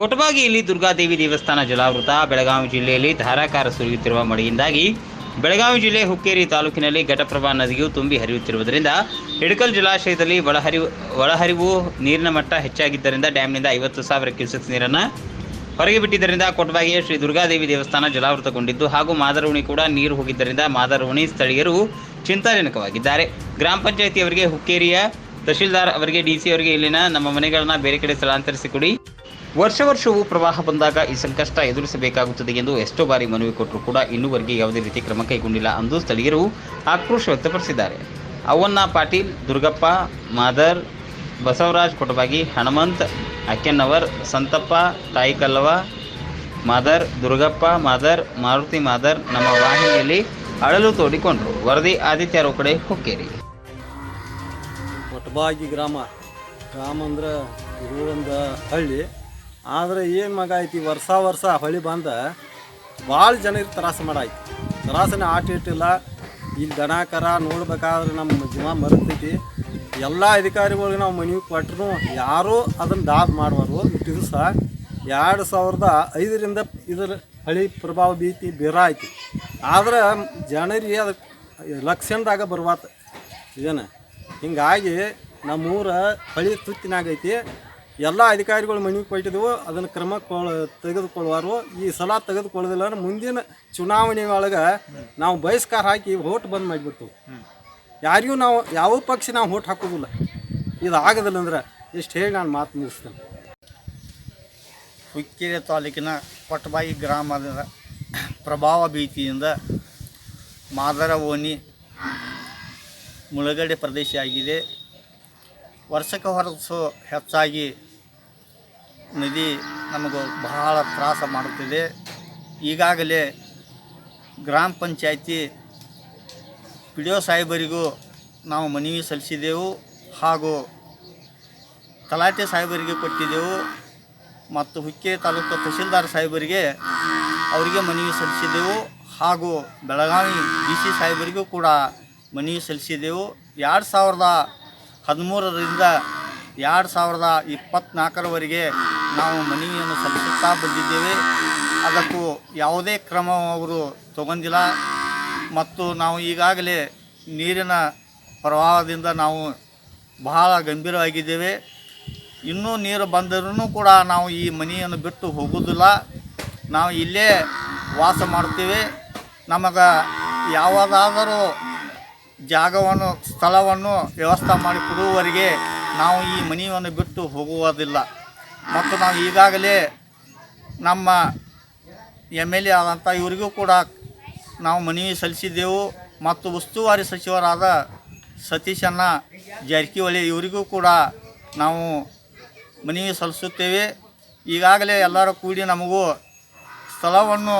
ಕೊಟಬಾಗಿಯಲ್ಲಿ ದುರ್ಗಾದೇವಿ ದೇವಸ್ಥಾನ ಜಲಾವೃತ, ಬೆಳಗಾವಿ ಜಿಲ್ಲೆಯಲ್ಲಿ ಧಾರಾಕಾರ ಸುರಿಯುತ್ತಿರುವ ಮಳೆಯಿಂದಾಗಿ ಬೆಳಗಾವಿ ಜಿಲ್ಲೆ ಹುಕ್ಕೇರಿ ತಾಲೂಕಿನಲ್ಲಿ ಘಟಪ್ರಭಾ ನದಿಯು ತುಂಬಿ ಹರಿಯುತ್ತಿರುವುದರಿಂದ ಹಿಡಕಲ್ ಜಲಾಶಯದಲ್ಲಿ ಒಳಹರಿವು ಒಳಹರಿವು ನೀರಿನ ಮಟ್ಟ ಹೆಚ್ಚಾಗಿದ್ದರಿಂದ ಡ್ಯಾಂನಿಂದ ಐವತ್ತು ಸಾವಿರ ಕ್ಯೂಸೆಕ್ ನೀರನ್ನು ಹೊರಗೆ ಬಿಟ್ಟಿದ್ದರಿಂದ ಕೊಟಬಾಗಿಯ ಶ್ರೀ ದುರ್ಗಾದೇವಿ ದೇವಸ್ಥಾನ ಜಲಾವೃತಗೊಂಡಿದ್ದು ಹಾಗೂ ಮಾದರವಣಿ ಕೂಡ ನೀರು ಹೋಗಿದ್ದರಿಂದ ಮಾದರವಣಿ ಸ್ಥಳೀಯರು ಚಿಂತಾಜನಕವಾಗಿದ್ದಾರೆ. ಗ್ರಾಮ ಪಂಚಾಯಿತಿಯವರಿಗೆ ಹುಕ್ಕೇರಿಯ ತಹಶೀಲ್ದಾರ್ ಅವರಿಗೆ ಡಿಸಿ ಅವರಿಗೆ ಇಲ್ಲಿನ ನಮ್ಮ ಮನೆಗಳನ್ನು ಬೇರೆ ಕಡೆ ಸ್ಥಳಾಂತರಿಸಿಕೊಡಿ ವರ್ಷ ವರ್ಷವೂ ಪ್ರವಾಹ ಬಂದಾಗ ಈ ಸಂಕಷ್ಟ ಎದುರಿಸಬೇಕಾಗುತ್ತದೆ ಎಂದು ಎಷ್ಟೋ ಬಾರಿ ಮನವಿ ಕೊಟ್ಟರೂ ಕೂಡ ಇನ್ನೂವರೆಗೆ ಯಾವುದೇ ರೀತಿ ಕ್ರಮ ಕೈಗೊಂಡಿಲ್ಲ ಎಂದು ಸ್ಥಳೀಯರು ಆಕ್ರೋಶ ವ್ಯಕ್ತಪಡಿಸಿದ್ದಾರೆ. ಅವನ್ನ ಪಾಟೀಲ್, ದುರ್ಗಪ್ಪ, ಮಾದರ್, ಬಸವರಾಜ್ ಕೊಟಬಾಗಿ, ಹನುಮಂತ್ ಅಕ್ಕೆನ್ನವರ್ ಸಂತಪ್ಪ ತಾಯಿಕಲ್ಲವ ಮಾದರ್, ದುರ್ಗಪ್ಪ, ಮಾದರ್, ಮಾರುತಿ ಮಾದರ್ ನಮ್ಮ ವಾಹಿನಿಯಲ್ಲಿ ಅಳಲು ತೋಡಿಕೊಂಡರು. ವರದಿ ಆದಿತ್ಯ ಕಡೆ ಹುಕ್ಕೇರಿ. ಕೊಟಬಾಗಿ ಗ್ರಾಮ. ಗ್ರಾಮ ಅಂದ್ರೆ ಹಳ್ಳಿ. ಆದರೆ ಏನು ಮಗ ಐತಿ ವರ್ಷ ವರ್ಷ ಹೊಳಿ ಬಂದ ಭಾಳ ಜನರಿಗೆ ತ್ರಾಸ ಮಾಡಾಯ್ತು. ತ್ರಾಸನೇ ಆಟ ಇಟ್ಟಿಲ್ಲ. ಇಲ್ಲಿ ದನ ಕರ ನೋಡ್ಬೇಕಾದ್ರೆ ನಮ್ಮ ಜೀವ ಮರುತೈತಿ ಎಲ್ಲ ಅಧಿಕಾರಿಗಳಿಗೆ ನಾವು ಮನವಿ ಕೊಟ್ಟರು ಯಾರೂ ಅದನ್ನು ದಾಬ್ ಮಾಡುವರು. ಇಟ್ಟು ದಿವಸ ಎರಡು ಸಾವಿರದ ಐದರಿಂದ ಇದರ ಹಳಿ ಪ್ರಭಾವ ಬೀತಿ ಬೇರ ಐತಿ ಆದ್ರೆ ಜನರಿಗೆ ಅದಕ್ಕೆ ಲಕ್ಷಣದಾಗ ಬರ್ವಾತ. ಏನು? ಹಿಂಗಾಗಿ ನಮ್ಮೂರ ಹಳಿ ತುತ್ತಿನಾಗೈತಿ. ಎಲ್ಲ ಅಧಿಕಾರಿಗಳು ಮನವಿ ಕೊಟ್ಟಿದ್ದೆವು ಅದನ್ನು ಕ್ರಮ ಕೊಳ, ತೆಗೆದುಕೊಳ್ಳುವರು. ಈ ಸಲ ತೆಗೆದುಕೊಳ್ಳೋದಿಲ್ಲ ಅಂದ್ರೆ ಮುಂದಿನ ಚುನಾವಣೆ ಒಳಗೆ ನಾವು ಬಹಿಷ್ಕಾರ ಹಾಕಿ ಓಟ್ ಬಂದ್ ಮಾಡಿಬಿಡ್ತೇವೆ. ಯಾರಿಗೂ ನಾವು, ಯಾವ ಪಕ್ಷ ನಾವು ಓಟ್ ಹಾಕೋದಿಲ್ಲ. ಇದು ಆಗೋದಿಲ್ಲ ಅಂದ್ರೆ ಇಷ್ಟು ಹೇಳಿ ನಾನು ಮಾತು ಮುಗಿಸ್ತೇನೆ. ಹುಕ್ಕೇರಿ ತಾಲೂಕಿನ ಪಟ್ಬಾಯಿ ಗ್ರಾಮದ ಪ್ರಭಾವ ಭೀತಿಯಿಂದ ಮಾದರ ಓಣಿ ಮುಳುಗಡೆ ಪ್ರದೇಶ ಆಗಿದೆ. ವರ್ಷಕ್ಕೆ ಹೊರಸು ಹೆಚ್ಚಾಗಿ ನದಿ ನಮಗೆ ಬಹಳ ತ್ರಾಸ ಮಾಡುತ್ತಿದೆ. ಈಗಾಗಲೇ ಗ್ರಾಮ ಪಂಚಾಯಿತಿ ಪಿ ಡಿ ಒ ಸಾಹೇಬರಿಗೂ ನಾವು ಮನವಿ ಸಲ್ಲಿಸಿದೆವು ಹಾಗೂ ತಲಾಟೆ ಸಾಹೇಬರಿಗೆ ಕೊಟ್ಟಿದ್ದೆವು ಮತ್ತು ಹುಕ್ಕೆ ತಾಲೂಕು ತಹಶೀಲ್ದಾರ್ ಸಾಹೇಬರಿಗೆ ಅವರಿಗೆ ಮನವಿ ಸಲ್ಲಿಸಿದೆವು ಹಾಗೂ ಬೆಳಗಾವಿ ಡಿ ಸಿ ಸಾಹೇಬರಿಗೂ ಕೂಡ ಮನವಿ ಸಲ್ಲಿಸಿದೆವು. ಎರಡು ಸಾವಿರದ ಹದಿಮೂರರಿಂದ ಎರಡು ಸಾವಿರದ ಇಪ್ಪತ್ತ್ನಾಲ್ಕರವರೆಗೆ ನಾವು ಮನವಿಯನ್ನು ಸಲ್ಲಿಸುತ್ತಾ ಬಂದಿದ್ದೇವೆ. ಅದಕ್ಕೂ ಯಾವುದೇ ಕ್ರಮ ಅವರು ತಗೊಂಡಿಲ್ಲ. ಮತ್ತು ನಾವು ಈಗಾಗಲೇ ನೀರಿನ ಪ್ರವಾಹದಿಂದ ನಾವು ಬಹಳ ಗಂಭೀರವಾಗಿದ್ದೇವೆ. ಇನ್ನೂ ನೀರು ಬಂದರೂ ಕೂಡ ನಾವು ಈ ಮನೆಯನ್ನು ಬಿಟ್ಟು ಹೋಗೋದಿಲ್ಲ ನಾವು ಇಲ್ಲೇ ವಾಸ ಮಾಡ್ತೀವಿ ನಮಗೆ ಯಾವುದಾದರೂ ಜಾಗವನ್ನು, ಸ್ಥಳವನ್ನು ವ್ಯವಸ್ಥೆ ಮಾಡಿ ಕೊಡುವವರೆಗೆ ನಾವು ಈ ಮನೆಯನ್ನು ಬಿಟ್ಟು ಹೋಗುವುದಿಲ್ಲ. ಮತ್ತು ನಾವು ಈಗಾಗಲೇ ನಮ್ಮ ಎಂ ಎಲ್ ಎ ಆದಂಥ ಇವರಿಗೂ ಕೂಡ ನಾವು ಮನವಿ ಸಲ್ಲಿಸಿದ್ದೆವು ಮತ್ತು ಉಸ್ತುವಾರಿ ಸಚಿವರಾದ ಸತೀಶನ್ನ ಜಾರಕಿಹೊಳಿ ಇವರಿಗೂ ಕೂಡ ನಾವು ಮನವಿ ಸಲ್ಲಿಸುತ್ತೇವೆ. ಈಗಾಗಲೇ ಎಲ್ಲರೂ ಕೂಡಿ ನಮಗೂ ಸ್ಥಳವನ್ನು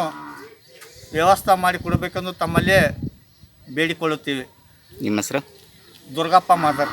ವ್ಯವಸ್ಥೆ ಮಾಡಿಕೊಡಬೇಕೆಂದು ತಮ್ಮಲ್ಲೇ ಬೇಡಿಕೊಳ್ಳುತ್ತೇವೆ. ನಿಮ್ಮ ಹೆಸರು? ದುರ್ಗಪ್ಪ ಮಾದರ್.